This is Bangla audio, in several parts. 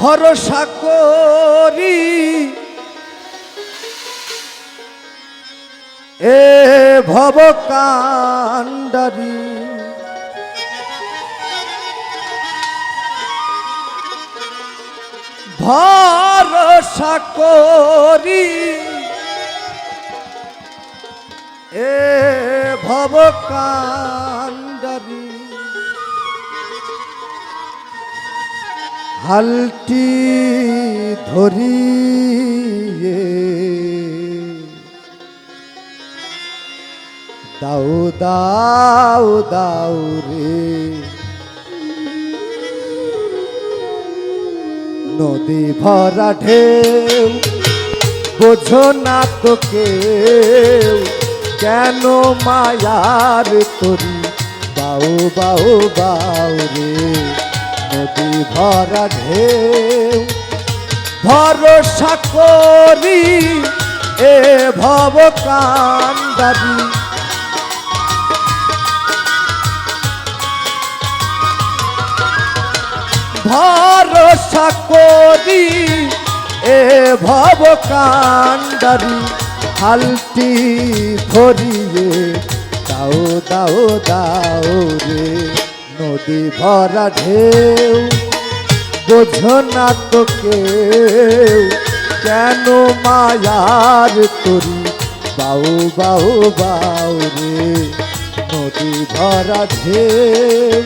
ভরসা করি। এ ভব কান্ডারি ভরসা করি। এ ভব হালটি ধরি দাও দাও দাও রে। নদী ভরা ঢেউ, বোঝো না তো কেউ, কেন মায়ার তরি? বাউ বাউ বাউ রে। নদী ভরা ঢেউ ভরসা করি, এ ভব কান্দারি ভরসা করি, এ ভব কান্ডারি হালটি ধরিয়ে দাও দাও দাও রে। নদী ভরা ঢেউ, বোঝো না তো কেন মায়ার তরি, বাউ বাউ বাউ রে। নদী ভরা ঢেউ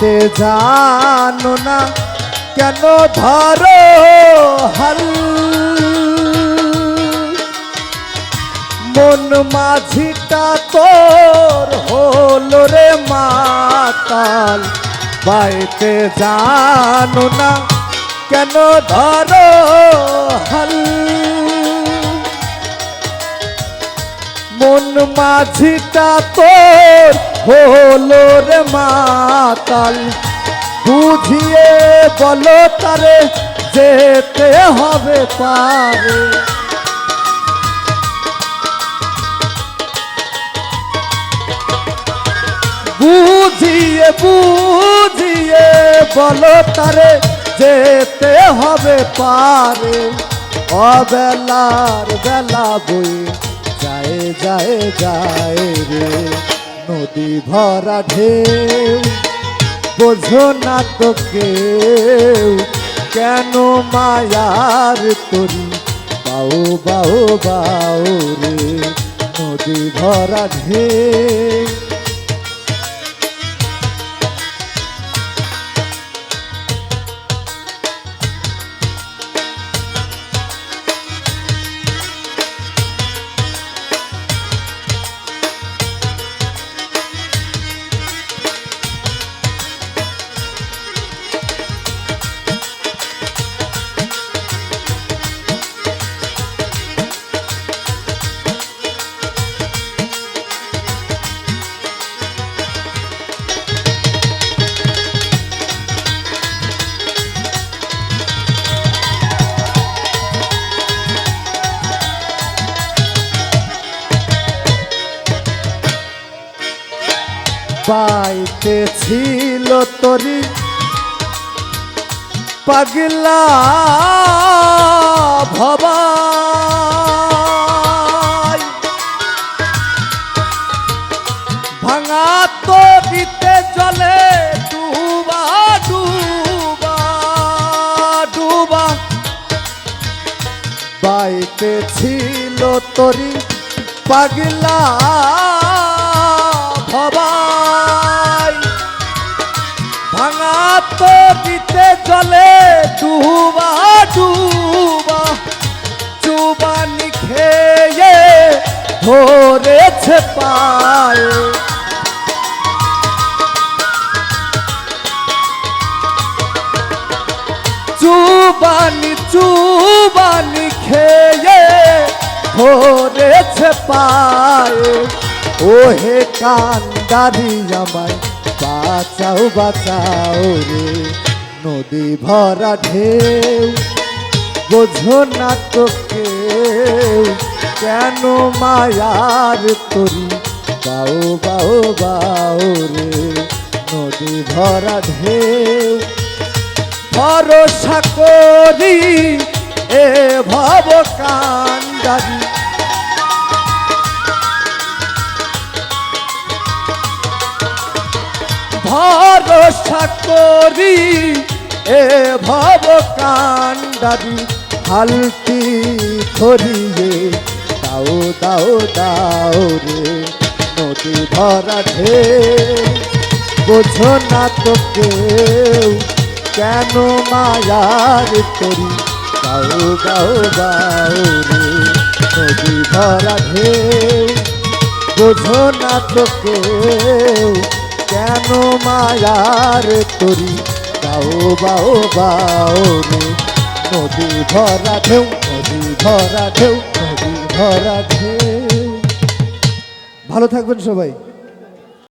বাইতে জানো না কেন ধরো হাল? মন মাঝিটা তোর হলো রে মাতাল। বাইতে জানো না কেন ধরো হাল? মন মাঝিটা তোর রে মাতাল। বুঝিয়ে বলো তারে, যেতে হবে পারে বুঝিয়ে বুঝিয়ে বলো তারে, যেতে হবে পারে। অবেলার বেলা বই যায় যায় যায় রে। নদী ভরা ঢেউ। বোঝো না তো কেন মায়ার তরি? বাউ বাউ বাউ রে, নদী ভরা ঢেউ। পাইতে ছিল তরি। পাগলা ভবাই ভাঙা তরিতে জলে ডুবা ডুবা ডুবা। বাইতে ছিল তরি পাগলা ভবাই ভাঙা তো দিতে জলে ডুবা ডুবা চুবানি খেয়ে ধরেছে পায়ে। চুবানি চুবানি খেয়ে ধরেছে পায়ে। ওহে কান্দারি আমায় বাঁচাও বাঁচাও রে। নদী ভরা ঢেউ, বোঝো না তো কেউ কেন মায়ার তরি? বাও বাও বাও রে। নদী ভরা ঢেউ, ভরসা করি, এ ভব কান্দারি ভরসা করি, এ ভব কান্দারি হালতি ধরিয়ে, দাও দাও দাও রে নদী ভরা ঢে বোঝো না তো কেউ কেন মায়ার তরি। গাও গাও গাও রে নদী ভরা ঢেউ বোঝো না তো কেউ কেন মায়ার তরি? বাও বাও বাও রে। নদী ভরা ঢেউ, নদী ভরা ঢেউ, নদী ভরা ঢেউ। ভালো থাকবেন সবাই।